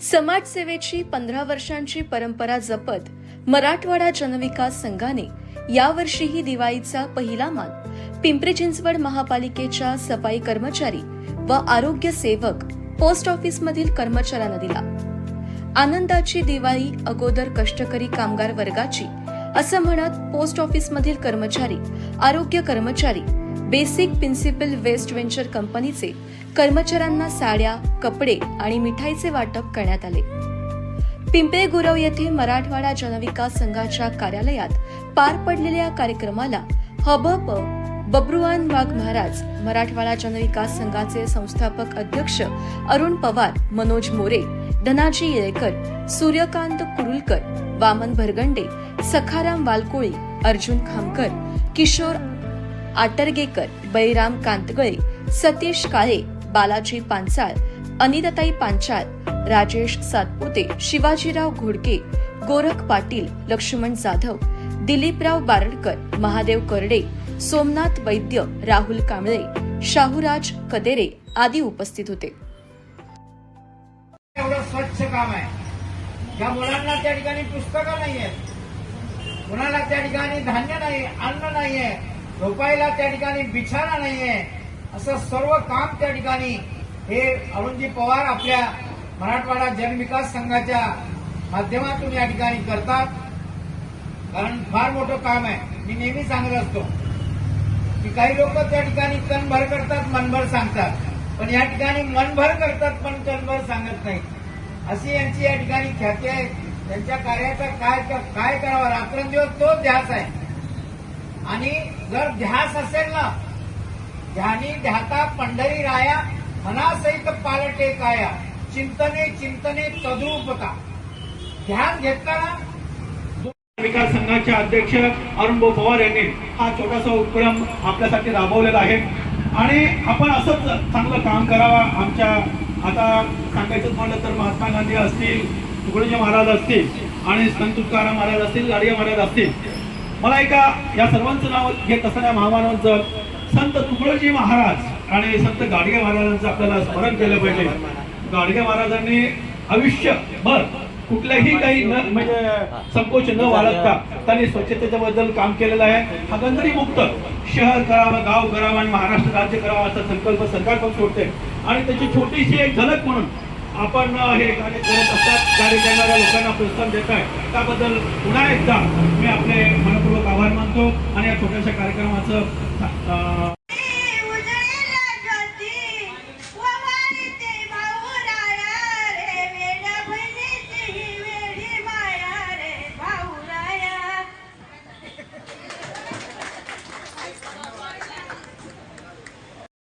समाजसेवेची पंधरा वर्षांची परंपरा जपत मराठवाडा जनविकास संघाने यावर्षीही दिवाळीचा पहिला मान पिंपरी चिंचवड महापालिकेच्या सफाई कर्मचारी व आरोग्य सेवक पोस्ट ऑफिसमधील कर्मचाऱ्यांना दिला. आनंदाची दिवाळी अगोदर कष्टकरी कामगार वर्गाची असं म्हणत पोस्ट ऑफिसमधील कर्मचारी आरोग्य कर्मचारी बेसिक प्रिन्सिपल वेस्ट व्हेंचर कंपनीचे कर्मचाऱ्यांना साड्या कपडे आणि मिठाईचे वाटप करण्यात आले. पिंपळे गुरव येथे मराठवाडा जनविकास संघाच्या कार्यालयात पार पडलेल्या कार्यक्रमाला हबप बब्रुवान वाघ महाराज मराठवाडा जनविकास संघाचे संस्थापक अध्यक्ष अरुण पवार मनोज मोरे धनाजी येळेकर सूर्यकांत कुरुलकर वामन भरगंडे सखाराम वालकोळी अर्जुन खामकर किशोर आटरगेकर बैराम कांतगळे सतीश काळे बालाजी पांचाळ अनिताताई पांचाळ राजेश सातपुते शिवाजीराव घोडके गोरख पाटील लक्ष्मण जाधव दिलीपराव बारडकर महादेव करडे सोमनाथ वैद्य राहुल कांबळे शाहूराज कदेरे आदी उपस्थित होते. एवढं स्वच्छ काम आहे. या मुलांना त्या ठिकाणी पुस्तकं नाही आहेत कुणाला त्या ठिकाणी धान्य नाही अन्न नाही आहे झोपायला त्या ठिकाणी बिछाना नाहीये. असं सर्व काम त्या ठिकाणी हे अरुणजी पवार आपल्या मराठवाडा जनविकास संघाच्या माध्यमातून या ठिकाणी करतात. कारण फार मोठं काम आहे. मी नेहमी सांगत असतो की काही लोक त्या ठिकाणी तनभर करतात मनभर सांगतात. पण या ठिकाणी मनभर करतात पण तनभर सांगत नाही अशी यांची या ठिकाणी ख्याती आहे. त्यांच्या कार्याचा काय काय करावं? रात्रंदिवस तो ध्यास आहे. आणि जर ध्यास असेल ना ध्यानी ध्याता पंढरी राया मनासहित पालटे काया चिंतने चिंतने तद्रूपता ध्यान घेताना विकास संघाचे अध्यक्ष अरुण भाऊ पवार यांनी हा छोटासा उपक्रम आपल्यासाठी राबवलेला आहे. आणि आपण असंच चांगलं काम करावा. आमच्या आता सांगायचं म्हणलं तर महात्मा गांधी असतील तुकडोजी महाराज असतील आणि संत तुकाराम महाराज असतील गाडिया महाराज असतील मला एका या सर्वांचं नाव घेत असणाऱ्या महामानवांचं संत तुकडोजी महाराज आणि संत गाडगे महाराजांचं आपल्याला स्मरण केलं पाहिजे. गाडगे महाराजांनी आयुष्यभर कुठल्याही काही न म्हणजे संकोच न बाळगता त्यांनी स्वच्छतेच्या बद्दल काम केलेलं आहे. हागंदरी मुक्त शहर करावं गाव करावं आणि महाराष्ट्र राज्य करावं असा संकल्प सरकार पण सोडते. आणि त्याची छोटीशी एक झलक म्हणून आपण हे कार्य करत असतात कार्य करणाऱ्या लोकांना प्रोत्साहन देत आहे त्याबद्दल पुन्हा एकदा मी आपले मनपूर्वक आभार मानतो आणि या छोट्याशा कार्यक्रमाचं अं,